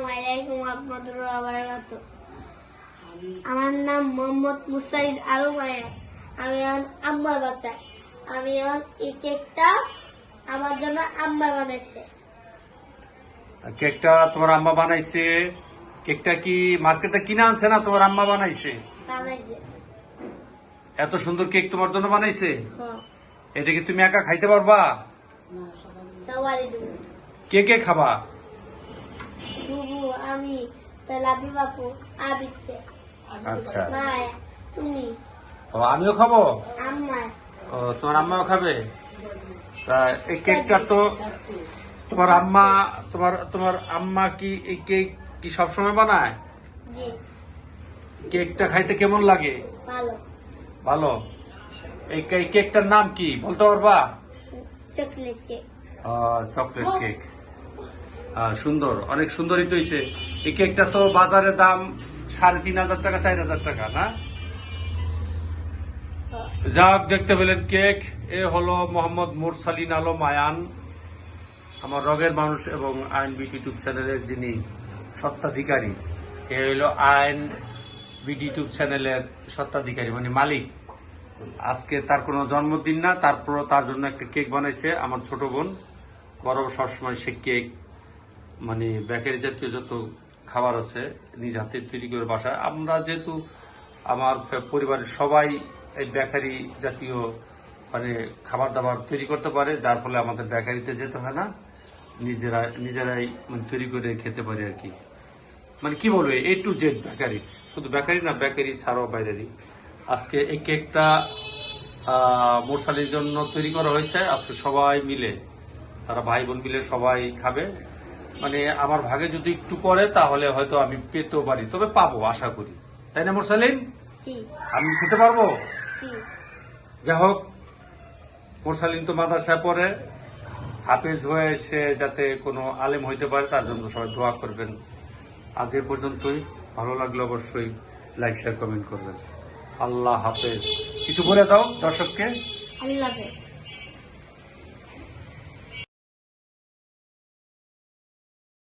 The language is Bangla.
আসসালামু আলাইকুম রহমতুল্লাহ বারাকাতু আমার নাম মোহাম্মদ মুস্তাহিদ আলম আয়াত আমি এখন আম্মার বাসায় আমি এখন এই কেকটা আমার জন্য আম্মা বানাইছে। কেকটা তোমার আম্মা বানাইছে। কেকটা কি মার্কেটে কিনে আনছে না তোমার আম্মা বানাইছে? বানাইছে। এত সুন্দর কেক তোমার জন্য বানাইছে? হ্যাঁ। এটা কি তুমি একা খাইতে পারবা? সবাই কে কে খাবা? তালাবি বাপু আবিতে আচ্ছা। মায়া তুমি? ও আমিও খাব? আম্মা। ও তোমার আম্মাও খাবে? তা এই কেকটা তো তোমার আম্মা তোমার তোমার আম্মা কি এই কেক কি সবসময় বানায়? জি। কেকটা খাইতে কেমন লাগে? ভালো। ভালো? এই কেকটার নাম কি? বলতে পারবা? Chocolate cake. Chocolate cake. সুন্দর। অনেক সুন্দরই তো হয়েছে এই কেকটা তো বাজারে দাম সাড়ে তিন হাজার টাকা, চার হাজার টাকা, না? যাক, দেখতে পেলেন কেক। এ হলো মোহাম্মদ মোরসালিন আলম আয়ান, আমার রগের মানুষ এবং আইন বিট ইউটিউব চ্যানেলের যিনি সত্ত্বাধিকারী। এ হলো আইন বিড ইউটিউব চ্যানেলের সত্ত্বাধিকারী মানে মালিক। আজকে তার কোনো জন্মদিন না, তারপরও তার জন্য একটা কেক বানাইছে আমার ছোট বোন। বড় সবসময় সে কেক মানে বেকারি জাতীয় যত খাবার আছে নিজ হাতে তৈরি করে বাসায়, আমরা যেহেতু আমার পরিবারের সবাই এই বেকারি জাতীয় মানে খাবার দাবার তৈরি করতে পারে, যার ফলে আমাদের বেকারিতে যেতে হয় না। নিজেরা নিজেরাই মানে তৈরি করে খেতে পারি আর কি। মানে কি বলবে এ টু জেড বেকারি শুধু বেকারি না বেকারি ছাড়াও বাইরেরই। আজকে এই কেকটা মোরসালির জন্য তৈরি করা হয়েছে। আজকে সবাই মিলে, তারা ভাই বোন মিলে সবাই খাবে। মানে আমার ভাগে যদি একটু পড়ে তাহলে হয়তো আমি পেতেও পারি। তবে পাবো আশা করি। তাই না মোরসালিন? আমি খেতে পারব? যাই হোক মোরসালিন তো মাদ্রাসায় পড়ে। হাফেজ হয়ে সে যাতে কোনো আলেম হইতে পারে তার জন্য সবাই দোয়া করবেন। আজ এ পর্যন্তই। ভালো লাগলে অবশ্যই লাইক শেয়ার কমেন্ট করবেন। আল্লাহ হাফেজ। কিছু বলে দাও দর্শককে। আল্লাহ হাফেজ।